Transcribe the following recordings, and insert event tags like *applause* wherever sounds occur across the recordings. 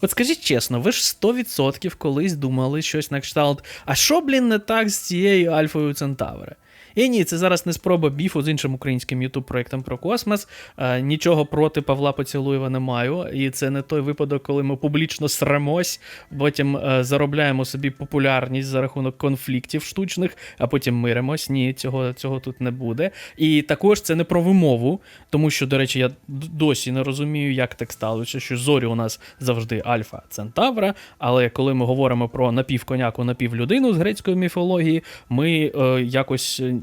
От скажіть чесно, ви ж 100% колись думали щось на кшталт. А що, блін, не так з цією Альфою Центавра? І ні, це зараз не спроба біфу з іншим українським ютуб проектом про космос. Е, нічого проти Павла Поцілуєва не маю. І це не той випадок, коли ми публічно сремось, потім е, заробляємо собі популярність за рахунок конфліктів штучних, а потім миримось. Ні, цього, цього тут не буде. І також це не про вимову, тому що, до речі, я досі не розумію, як так сталося, що зорі у нас завжди Альфа Центавра. Але коли ми говоримо про напівконяку, напівлюдину з грецької міфології, ми е, якось е,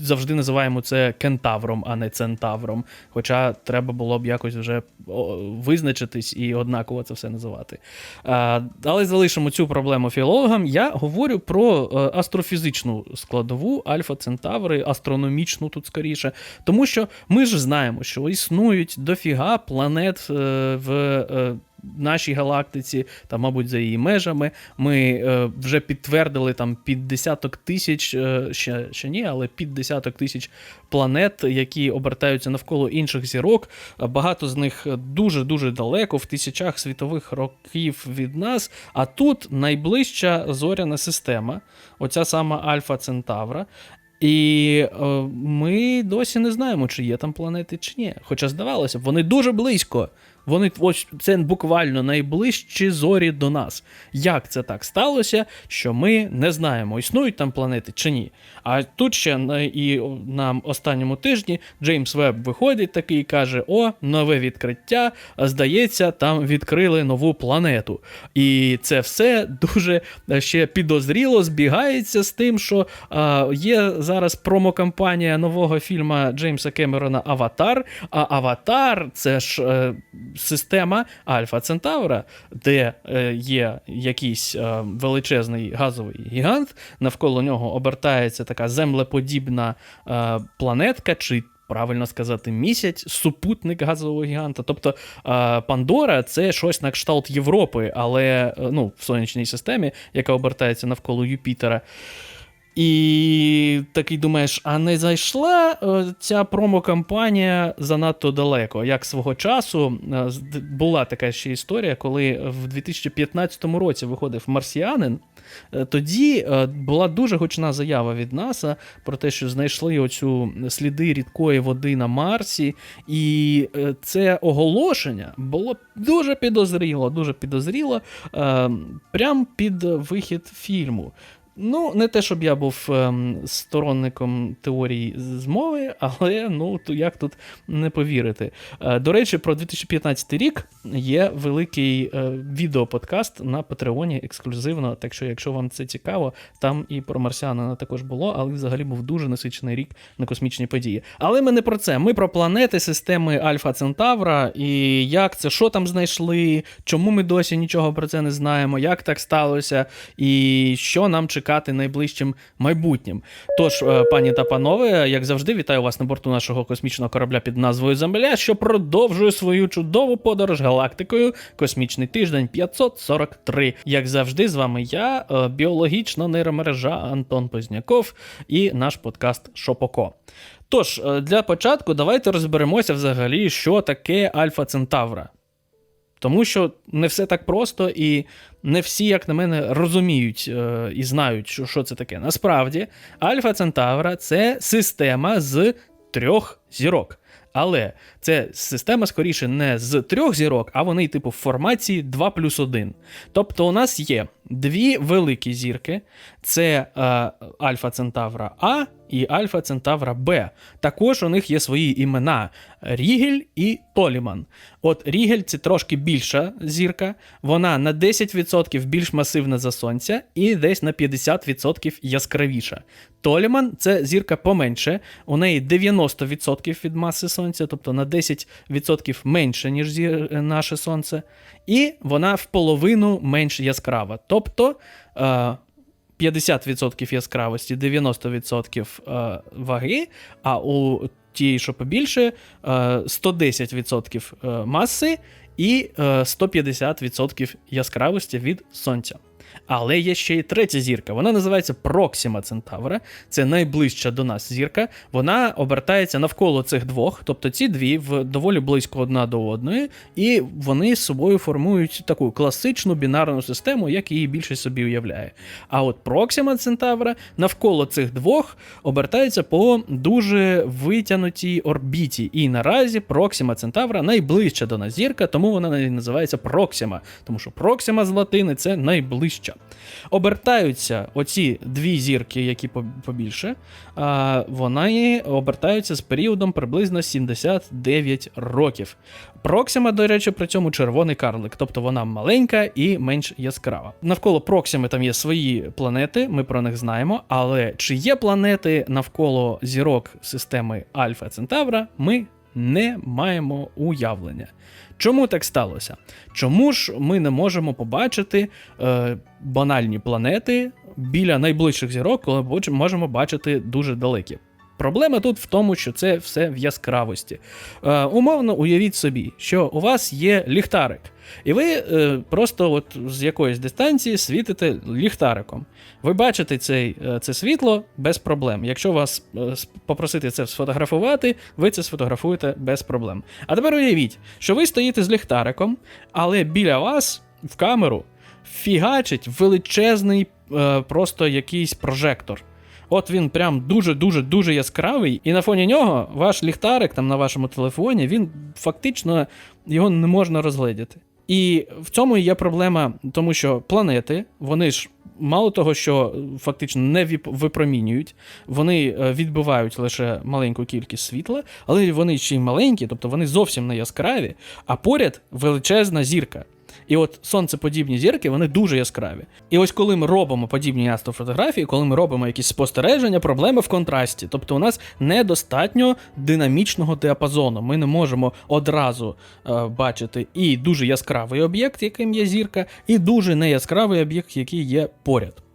завжди називаємо це кентавром, а не центавром. Хоча треба було б якось вже визначитись і однаково це все називати. Але залишимо цю проблему філологам. Я говорю про е, астрофізичну складову Альфа Центаври, астрономічну тут скоріше. Тому що ми ж знаємо, що існують дофіга планет е, в. Нашій галактиці, та, мабуть, за її межами. Ми е, вже підтвердили там під десяток тисяч, е, ще, ще ні, але під десяток тисяч планет, які обертаються навколо інших зірок. Е, Багато з них дуже-дуже далеко, в тисячах світових років від нас. А тут найближча зоряна система, оця сама Альфа Центавра. І е, ми досі не знаємо, чи є там планети, чи ні. Хоча здавалося б, вони дуже близько. Вони ось це буквально найближчі зорі до нас. Як це так сталося, що ми не знаємо, існують там планети чи ні. А тут ще і на останньому тижні Джеймс Веб виходить такий і каже: О, нове відкриття. Здається, там відкрили нову планету. І це все дуже е, ще підозріло збігається з тим, що а, є зараз промокампанія нового фільму Джеймса Кемерона Аватар. А Аватар це ж е, система Альфа Центавра, де е, є якийсь е, величезний газовий гігант, навколо нього обертається така землеподібна е, планетка. чи Правильно сказати, місяць, супутник газового гіганта. Тобто Пандора це щось на кшталт Європи, але ну, в сонячній системі, яка обертається навколо Юпітера. І такий думаєш, а не зайшла е, ця промокампанія занадто далеко. Як свого часу е, була така ще історія, коли в 2015 році виходив Марсіанин. е, Тоді була дуже гучна заява від НАСА про те, що знайшли оцю сліди рідкої води на Марсі, і це оголошення було дуже підозріло, дуже підозріло, прям під вихід фільму. Ну, не те, щоб я був ем, сторонником теорії змови, але ну то як тут не повірити. Е, до речі, про 2015 рік є великий е, відеоподкаст на Патреоні ексклюзивно. Так що, якщо вам це цікаво, там і про марсіанина також було, але взагалі був дуже насичений рік на космічні події. Але ми не про це. Ми про планети системи Альфа Центавра і як це, що там знайшли, чому ми досі нічого про це не знаємо, як так сталося, і що нам чекати найближчим майбутнім. Тож, е, пані та панове, як завжди, вітаю вас на борту нашого космічного корабля під назвою Земля, що продовжує свою чудову подорож галактикою. Космічний тиждень 543. Як завжди, з вами я, е, біологічна нейромережа Антон Позняков і наш подкаст Шопоко. Тож, е, для початку давайте розберемося взагалі, що таке Альфа Центавра. Тому що не все так просто, і не всі, як на мене, розуміють е, і знають, що, що це таке. Насправді, Альфа Центавра це система з трьох зірок. Але це система скоріше не з трьох зірок, а вони, типу, в формації 2 плюс 1. Тобто у нас є дві великі зірки: це е, Альфа Центавра А і Альфа Центавра Б. Також у них є свої імена Рігель і Толіман. От Рігель це трошки більша зірка, вона на 10% більш масивна за сонця і десь на 50% яскравіша. Толіман це зірка поменше, у неї 90% від маси сонця, тобто на 10% менше, ніж зір... наше сонце, і вона в половину менш яскрава. Тобто. Е... 50% яскравості, 90% е, ваги, а у тієї, що побільше, е, 110% е, маси і е, 150% яскравості від сонця. Але є ще й третя зірка. Вона називається Проксима Центавра. Це найближча до нас зірка. Вона обертається навколо цих двох, тобто ці дві в доволі близько одна до одної, і вони з собою формують таку класичну бінарну систему, як її більшість собі уявляє. А от Проксима Центавра навколо цих двох обертається по дуже витягнутій орбіті. І наразі Проксима Центавра найближча до нас зірка, тому вона називається Проксима, тому що Проксима з латини це найближча. Обертаються оці дві зірки, які побільше, вони обертаються з періодом приблизно 79 років. Проксима, до речі, при цьому червоний карлик, тобто вона маленька і менш яскрава. Навколо Проксими там є свої планети, ми про них знаємо. Але чи є планети навколо зірок системи Альфа Центавра, ми не маємо уявлення. Чому так сталося? Чому ж ми не можемо побачити е, банальні планети біля найближчих зірок, коли можемо бачити дуже далекі? Проблема тут в тому, що це все в яскравості. Е, умовно, уявіть собі, що у вас є ліхтарик, і ви е, просто от з якоїсь дистанції світите ліхтариком. Ви бачите цей, е, це світло без проблем. Якщо вас е, попросити це сфотографувати, ви це сфотографуєте без проблем. А тепер уявіть, що ви стоїте з ліхтариком, але біля вас в камеру фігачить величезний е, просто якийсь прожектор. От він прям дуже-дуже дуже яскравий, і на фоні нього ваш ліхтарик там на вашому телефоні, він фактично його не можна розгледіти. І в цьому є проблема, тому що планети, вони ж мало того, що фактично не випромінюють, вони е, відбивають лише маленьку кількість світла, але вони ще й маленькі, тобто вони зовсім не яскраві, а поряд величезна зірка. І от сонцеподібні зірки, вони дуже яскраві. І ось коли ми робимо подібні астрофотографії, коли ми робимо якісь спостереження, проблема в контрасті. Тобто у нас недостатньо динамічного діапазону. Ми не можемо одразу е, бачити і дуже яскравий об'єкт, яким є зірка, і дуже неяскравий об'єкт, який є поряд.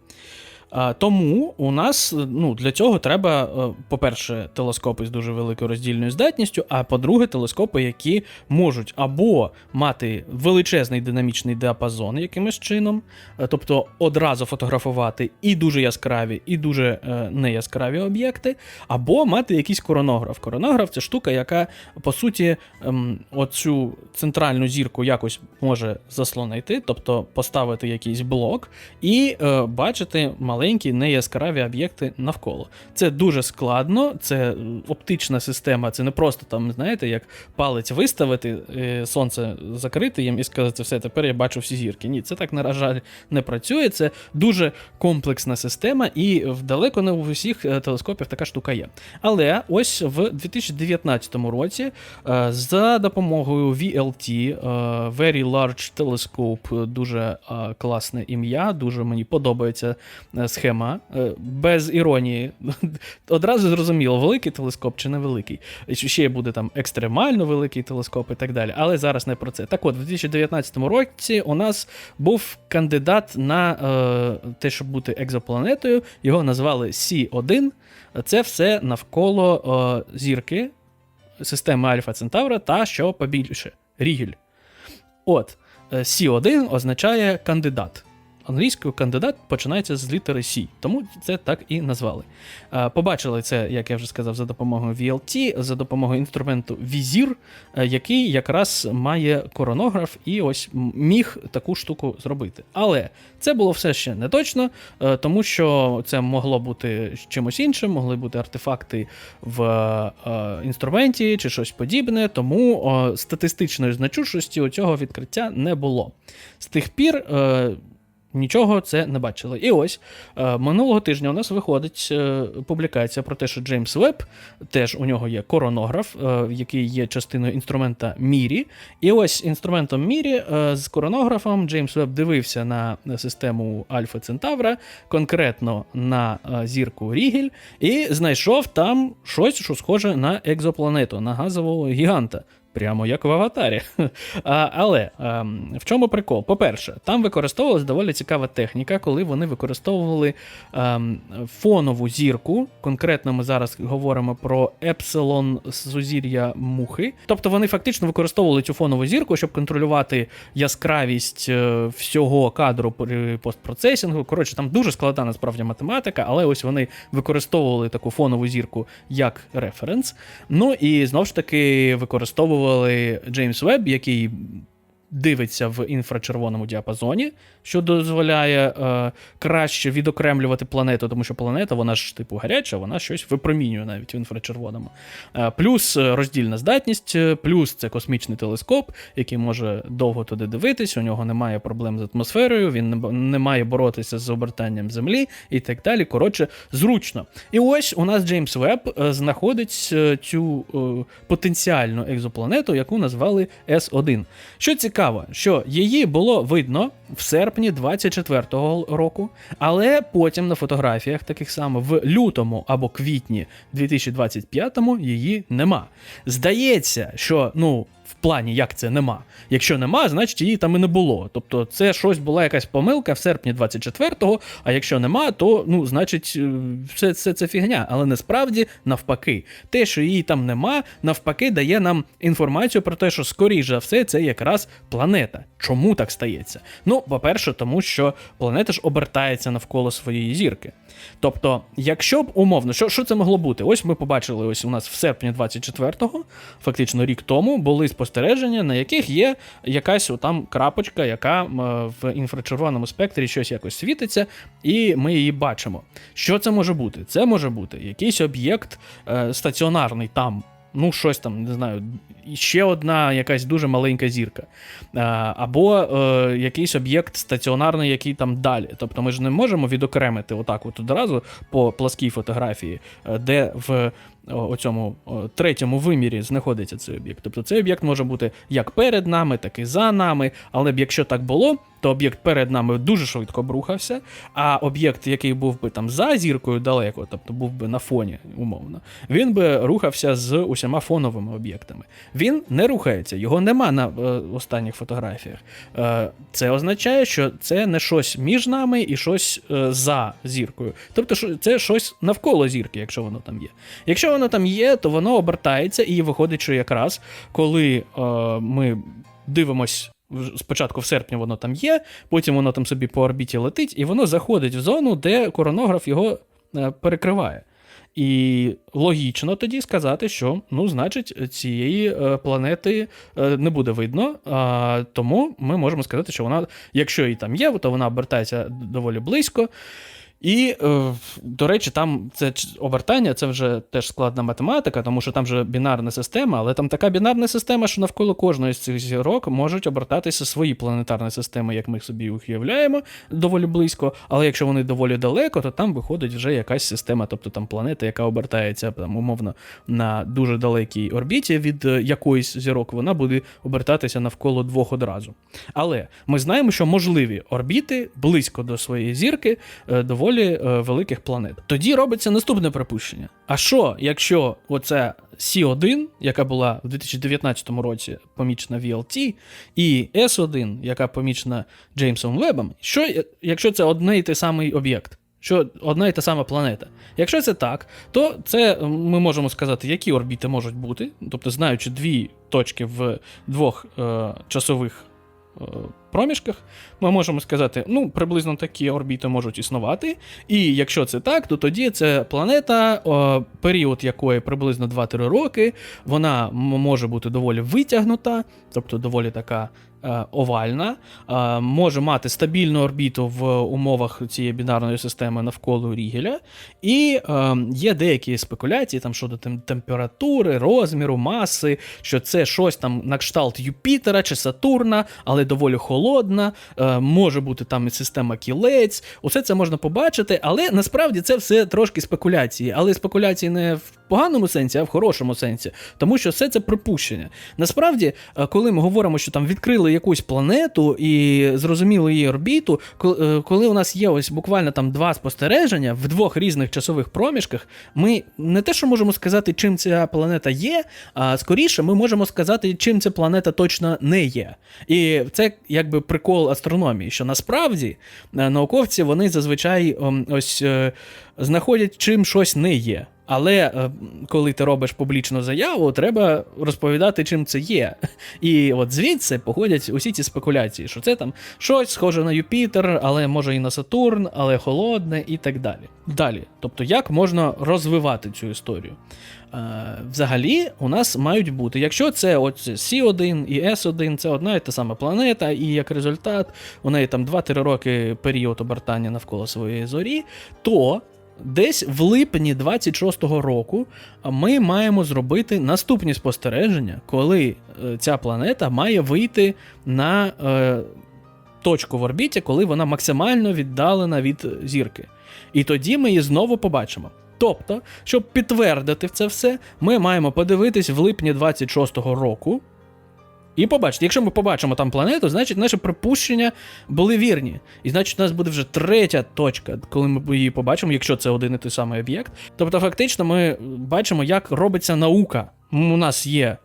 А, Тому у нас ну, для цього треба, е, по-перше, телескопи з дуже великою роздільною здатністю, а по-друге, телескопи, які можуть або мати величезний динамічний діапазон якимось чином, е, тобто одразу фотографувати і дуже яскраві, і дуже е, неяскраві об'єкти, або мати якийсь коронограф. Коронограф це штука, яка по суті ем, оцю центральну зірку якось може заслонити, тобто поставити якийсь блок і е, бачити маленькі неяскраві об'єкти навколо. Це дуже складно, це е, оптична система, це не просто там, знаєте, як палець виставити, е, сонце закрити їм і сказати, все, тепер я бачу всі зірки. Ні, це так, на жаль, не працює. Це дуже комплексна система, і далеко не у всіх е, телескопів така штука є. Але ось в 2019 році за допомогою VLT, Very Large Telescope, дуже класне ім'я, дуже мені подобається схема. Е, Без іронії. *laughs* Одразу зрозуміло, великий телескоп чи невеликий. Ще буде там екстремально великий телескоп і так далі. Але зараз не про це. Так от, в 2019 році у нас був кандидат на е, те, щоб бути екзопланетою. Його назвали С1. Це все навколо е, зірки системи Альфа Центавра та що побільше Рігель. От, е, С1 означає кандидат. Англійською кандидат починається з літери C, тому це так і назвали. Побачили це, як я вже сказав, за допомогою VLT, за допомогою інструменту Візір, е, який якраз має коронограф і ось міг таку штуку зробити. Але це було все ще не точно, е, тому що це могло бути чимось іншим, могли бути артефакти в е, інструменті чи щось подібне, тому статистичної значущості у цього відкриття не було. З тих пір. Нічого це не бачили. І ось е, минулого тижня у нас виходить е, публікація про те, що Джеймс Веб, теж у нього є коронограф, е, який є частиною інструмента Мірі. І ось інструментом Мірі з коронографом Джеймс Веб дивився на систему Альфа Центавра, конкретно на зірку Рігель, і знайшов там щось, що схоже на екзопланету, на газового гіганта. Прямо як в аватарі. *laughs* А, але ем, в чому прикол? По-перше, там використовувалась доволі цікава техніка, коли вони використовували ем, фонову зірку. Конкретно ми зараз говоримо про епсилон сузір'я мухи. Тобто вони фактично використовували цю фонову зірку, щоб контролювати яскравість е, всього кадру при постпроцесінгу. Коротше, там дуже складна насправді математика, але ось вони використовували таку фонову зірку як референс. Ну і знову ж таки використовували Джеймс Веб, який дивиться в інфрачервоному діапазоні, що дозволяє е, краще відокремлювати планету, тому що планета, вона ж типу гаряча, вона щось випромінює навіть в інфрачервоному. Е, плюс е, роздільна здатність, е, плюс це космічний телескоп, який може довго туди дивитись, у нього немає проблем з атмосферою, він не, має боротися з обертанням Землі і так далі. Коротше, зручно. І ось у нас Джеймс Веб е, знаходить цю е, потенціальну екзопланету, яку назвали С1. Що цікаво, що її було видно в серпні 24-го року, але потім на фотографіях, таких само в лютому або квітні 2025-му, її нема. Здається, що ну. В плані, як це нема. Якщо нема, значить її там і не було. Тобто, це щось була якась помилка в серпні 24-го, а якщо нема, то ну, значить, е, все, все це фігня. Але насправді навпаки, те, що її там нема, навпаки, дає нам інформацію про те, що скоріш за все це якраз планета. Чому так стається? Ну, по-перше, тому що планета ж обертається навколо своєї зірки. Тобто, якщо б умовно, що, що це могло бути? Ось ми побачили, ось у нас в серпні 24-го, фактично рік тому, були спостереження, на яких є якась там крапочка, яка в інфрачервоному спектрі щось якось світиться, і ми її бачимо. Що це може бути? Це може бути якийсь об'єкт е, стаціонарний там. Ну, щось там, не знаю, ще одна якась дуже маленька зірка. Або е, якийсь об'єкт стаціонарний, який там далі. Тобто ми ж не можемо відокремити отак от одразу по пласкій фотографії, е, де в о, оцьому третьому вимірі знаходиться цей об'єкт. Тобто цей об'єкт може бути як перед нами, так і за нами. Але б якщо так було, то об'єкт перед нами дуже швидко б рухався, а об'єкт, який був би там за зіркою далеко, тобто був би на фоні, умовно, він би рухався з усіма фоновими об'єктами. Він не рухається, його нема на е, останніх фотографіях. Е, це означає, що це не щось між нами і щось е, за зіркою. Тобто, це щось навколо зірки, якщо воно там є. Якщо воно там є, то воно обертається і виходить, що якраз коли е, ми дивимось. Спочатку в серпні воно там є, потім воно там собі по орбіті летить, і воно заходить в зону, де коронограф його е, перекриває. І логічно тоді сказати, що ну, значить, цієї е, планети е, не буде видно. А, тому ми можемо сказати, що вона, якщо її там є, то вона обертається доволі близько. І, е, до речі, там це обертання, це вже теж складна математика, тому що там вже бінарна система, але там така бінарна система, що навколо кожної з цих зірок можуть обертатися свої планетарні системи, як ми собі уявляємо, доволі близько. Але якщо вони доволі далеко, то там виходить вже якась система, тобто там планета, яка обертається там, умовно на дуже далекій орбіті від е, якоїсь зірок, вона буде обертатися навколо двох одразу. Але ми знаємо, що можливі орбіти близько до своєї зірки е, доволі е, великих планет. Тоді робиться наступне припущення. А що, якщо оце Сі-1, яка була в 2019 році помічена VLT, і С1, яка помічена Джеймсом Вебом, що е, якщо це одне і той самий об'єкт? Що одна і та сама планета. Якщо це так, то це е, ми можемо сказати, які орбіти можуть бути, тобто знаючи дві точки в двох е, часових проміжках, ми можемо сказати, ну, приблизно такі орбіти можуть існувати. І якщо це так, то тоді це планета, період якої приблизно 2-3 роки, вона може бути доволі витягнута, тобто доволі така. Е, Овальна, е, може мати стабільну орбіту в умовах цієї бінарної системи навколо Рігеля, і е, є деякі спекуляції там щодо температури, розміру, маси, що це щось там на кшталт Юпітера чи Сатурна, але доволі холодна, може бути там і система кілець. Усе це можна побачити, але насправді це все трошки спекуляції. Але спекуляції не в поганому сенсі, а в хорошому сенсі, тому що все це припущення. Насправді, коли ми говоримо, що там відкрили якусь планету і зрозуміли її орбіту, е, коли у нас є ось буквально там два спостереження в двох різних часових проміжках, ми не те, що можемо сказати, чим ця планета є, а скоріше ми можемо сказати, чим ця планета точно не є. І це якби прикол астрономії, що насправді е, науковці вони зазвичай ем, ось е, знаходять, чим щось не є. Але е, коли ти робиш публічну заяву, треба розповідати, чим це є. І от звідси походять усі ці спекуляції, що це там щось схоже на Юпітер, але може і на Сатурн, але холодне і так далі. Далі, тобто, як можна розвивати цю історію? Е, взагалі, у нас мають бути, якщо це от С1 і С1, це одна і та сама планета, і як результат у неї там 2-3 роки період обертання навколо своєї зорі, то десь в липні 26-го року ми маємо зробити наступні спостереження, коли е, ця планета має вийти на е, точку в орбіті, коли вона максимально віддалена від зірки. І тоді ми її знову побачимо. Тобто, щоб підтвердити це все, ми маємо подивитись в липні 26-го року. І побачити, якщо ми побачимо там планету, значить наші припущення були вірні. І значить, у нас буде вже третя точка, коли ми її побачимо, якщо це один і той самий об'єкт. Тобто, фактично, ми бачимо, як робиться наука. У нас є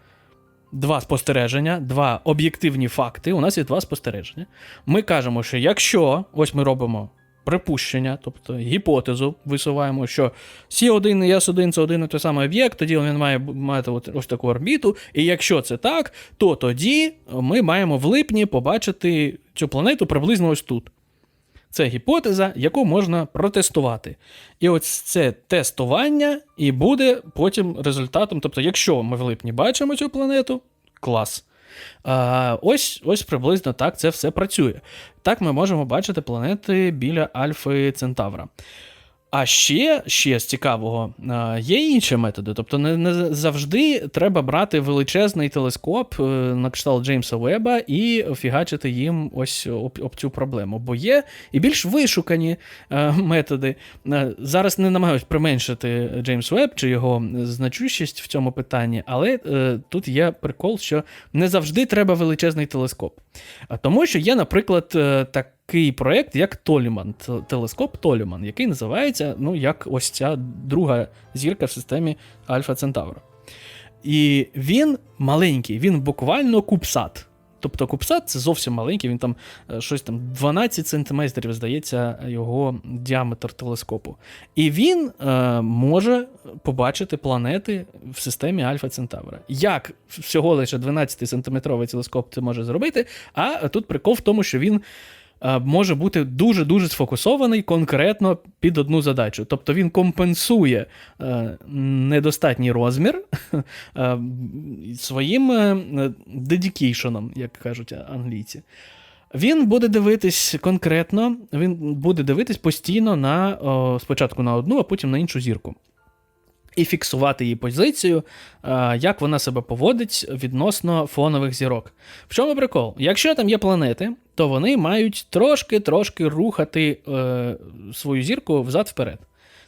два спостереження, два об'єктивні факти. У нас є два спостереження. Ми кажемо, що якщо ось ми робимо припущення, тобто гіпотезу висуваємо, що С1 і С1 це один і той самий об'єкт, тоді він має мати ось таку орбіту. І якщо це так, то тоді ми маємо в липні побачити цю планету приблизно ось тут. Це гіпотеза, яку можна протестувати. І ось це тестування і буде потім результатом. Тобто, якщо ми в липні бачимо цю планету, клас. Ось, ось приблизно так це все працює. Так ми можемо бачити планети біля Альфи Центавра. А ще, ще з цікавого, є інші методи. Тобто, не, не завжди треба брати величезний телескоп е, на кшталт Джеймса Веба і фігачити їм ось об, об цю проблему. Бо є і більш вишукані е, методи. Е, Зараз не намагаюсь применшити Джеймс Веб чи його значущість в цьому питанні, але е, тут є прикол, що не завжди треба величезний телескоп. Тому що є, наприклад, е, такий проєкт, як Толіман, телескоп Толіман, який називається ну, як ось ця друга зірка в системі Альфа Центавра. І він маленький, він буквально кубсат. Тобто кубсат це зовсім маленький, він там е, щось там 12 сантиметрів, здається, його діаметр телескопу. І він е, може побачити планети в системі Альфа Центавра. Як всього лише 12-сантиметровий телескоп це може зробити? А тут прикол в тому, що він може бути дуже-дуже сфокусований конкретно під одну задачу. Тобто він компенсує е, недостатній розмір *laughs* е, своїм е, дедікейшеном, як кажуть англійці. Він буде дивитись конкретно, він буде дивитись постійно на спочатку на одну, а потім на іншу зірку. І фіксувати її позицію, е, як вона себе поводить відносно фонових зірок. В чому прикол? Якщо там є планети, то вони мають трошки-трошки рухати е, свою зірку взад-вперед.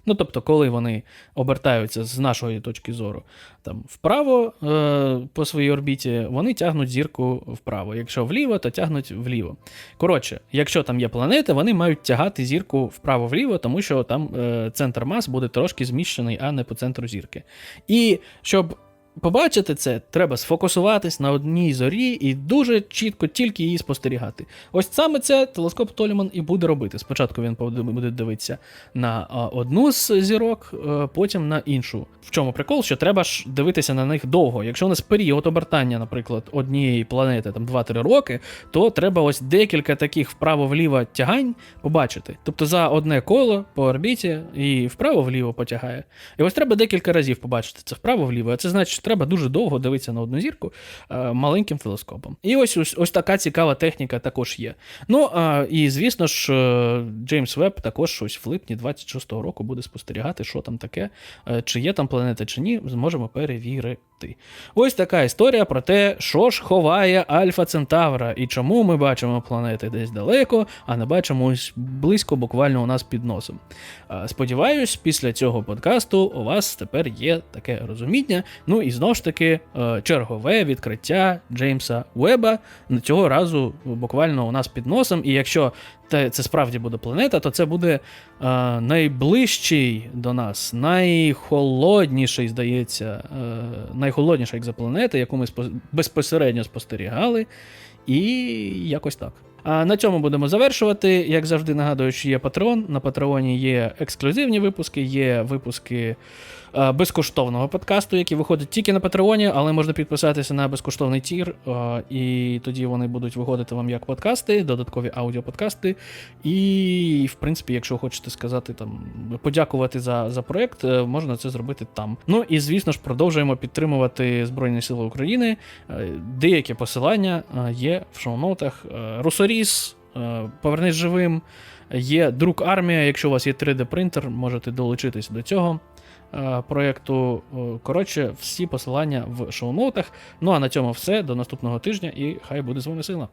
Ну, тобто, коли вони обертаються з нашої точки зору там, вправо е, по своїй орбіті, вони тягнуть зірку вправо. Якщо вліво, то тягнуть вліво. Коротше, якщо там є планети, вони мають тягати зірку вправо-вліво, тому що там е, центр мас буде трошки зміщений, а не по центру зірки. І щоб побачити це, треба сфокусуватись на одній зорі і дуже чітко тільки її спостерігати. Ось саме це телескоп Толіман і буде робити. Спочатку він буде дивитися на одну з зірок, е, потім на іншу. В чому прикол, що треба ж дивитися на них довго. Якщо у нас період обертання, наприклад, однієї планети там 2-3 роки, то треба ось декілька таких вправо-вліво тягань побачити. Тобто за одне коло по орбіті і вправо-вліво потягає. І ось треба декілька разів побачити це вправо-вліво. А це значить, що треба дуже довго дивитися на одну зірку е, маленьким телескопом. І ось, ось ось така цікава техніка також є. Ну а, і звісно ж, е, Джеймс Веб також ось в липні 26-го року буде спостерігати, що там таке, е, чи є там планета, чи ні, зможемо перевірити. Ось така історія про те, що ж ховає Альфа Центавра і чому ми бачимо планети десь далеко, а не бачимо ось близько, буквально у нас під носом. Сподіваюсь, після цього подкасту у вас тепер є таке розуміння. Ну і І знову ж таки, е, чергове відкриття Джеймса Уеба цього разу буквально у нас під носом. І якщо це справді буде планета, то це буде е, найближчий до нас, найхолодніший, здається, е, найхолодніша екзопланета, яку ми безпосередньо спостерігали. І якось так. А на цьому будемо завершувати. Як завжди нагадую, що є Patreon. На Патреоні є ексклюзивні випуски, є випуски е, безкоштовного подкасту, які виходять тільки на Патреоні, але можна підписатися на безкоштовний тір, е, і тоді вони будуть виходити вам як подкасти, додаткові аудіоподкасти. І, в принципі, якщо хочете сказати там, подякувати за, за проект, е, можна це зробити там. Ну і звісно ж, продовжуємо підтримувати Збройні Сили України. Деякі посилання є в шоу-нотах. Е, е, Повернись живим. Є друк армія. Якщо у вас є 3D-принтер, можете долучитись до цього е, проєкту. Е, Коротше, всі посилання в шоу-ноутах. Ну а на цьому все. До наступного тижня і хай буде з вами сила.